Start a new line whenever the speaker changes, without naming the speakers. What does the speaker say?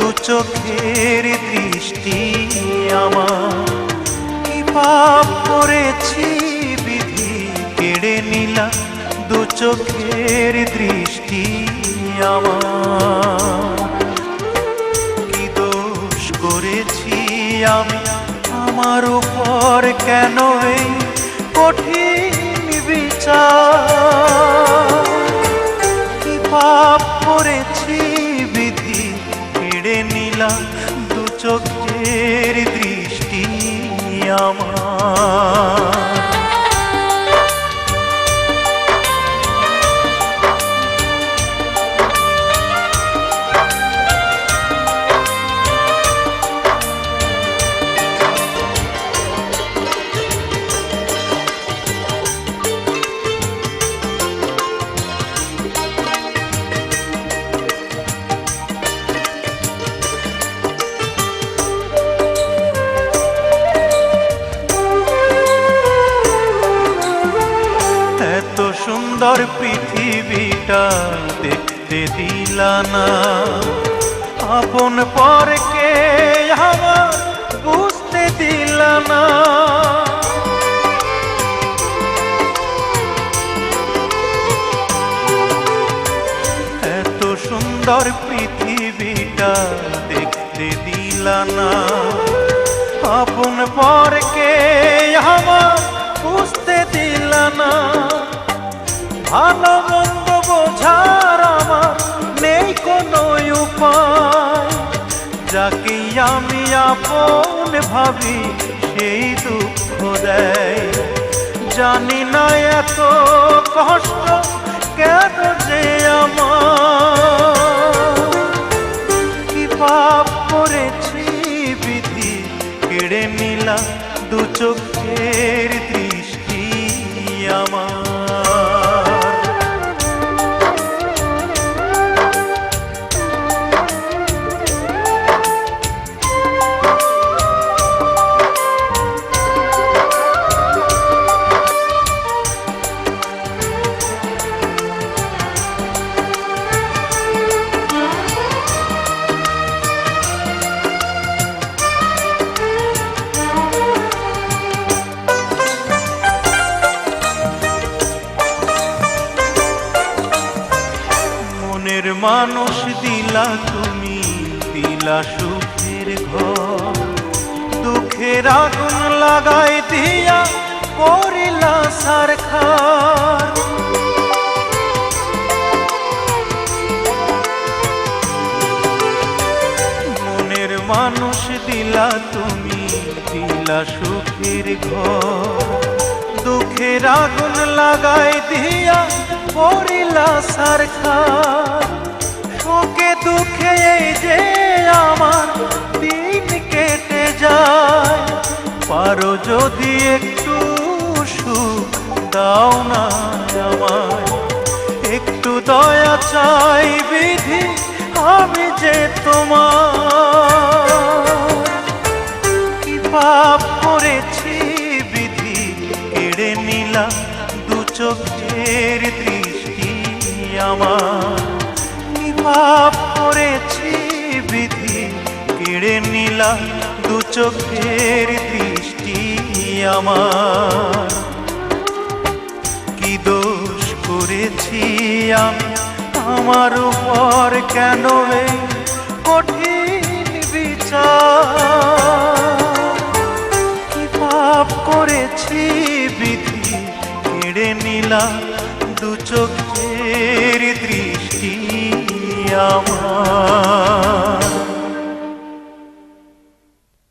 দু চোখের দৃষ্টি আমার। কি পাপ করেছি বিধি কেড়ে নিলা? দু চোখের দৃষ্টি আমার। কি দোষ করেছি আমি? আমার উপর কেন এই কঠিন বিচার? কি পাপ করেছি নিলাম দু চোখের দৃষ্টি আমার। সুন্দর পৃথিবীটা দেখতে দিলা না আপন পরকে আমার বুঝতে দিলা না এত সুন্দর পৃথিবীটা দেখতে দিলা না আপন পরকে আমার বুঝতে দিল না ভালো মন্দ বোঝার আমার নেই কোনো উপায়। যাকে আমি আপন ভাবি, সেই দুঃখ দেয়। জানি না এত কষ্ট কেন যে আমার। কি করেছি বিধি, কেড়ে নিলা দু চোখের মানুষ দিলা তুমি, দিলা সুখের ঘর। দুঃখের আগুন লাগাই দিয়া করিলা সারখার। মনের মানুষ দিলা তুমি, দিলা সুখের ঘর। দুঃখের আগুন লাগাই দিয়া পড়িলা সারখার। দুঃখে যে আমার দিন কেটে যায়, পারো যদি একটু সুখ দাও না আমায়। একটু দয়া চাই বিধি, আমি যে তোমার কি পাপ করেছি বিধি, কেড়ে নিলাম দু চোখের দৃষ্টি আমার কি পাপ কেড়ে নিলাম দু চোখের দৃষ্টি আমার। কি দোষ করেছি আমি? আমার উপর কেন কঠিন বিচার? কি পাপ করেছি বিধি কেড়ে নিলাম দু চোখের দৃষ্টি আমার।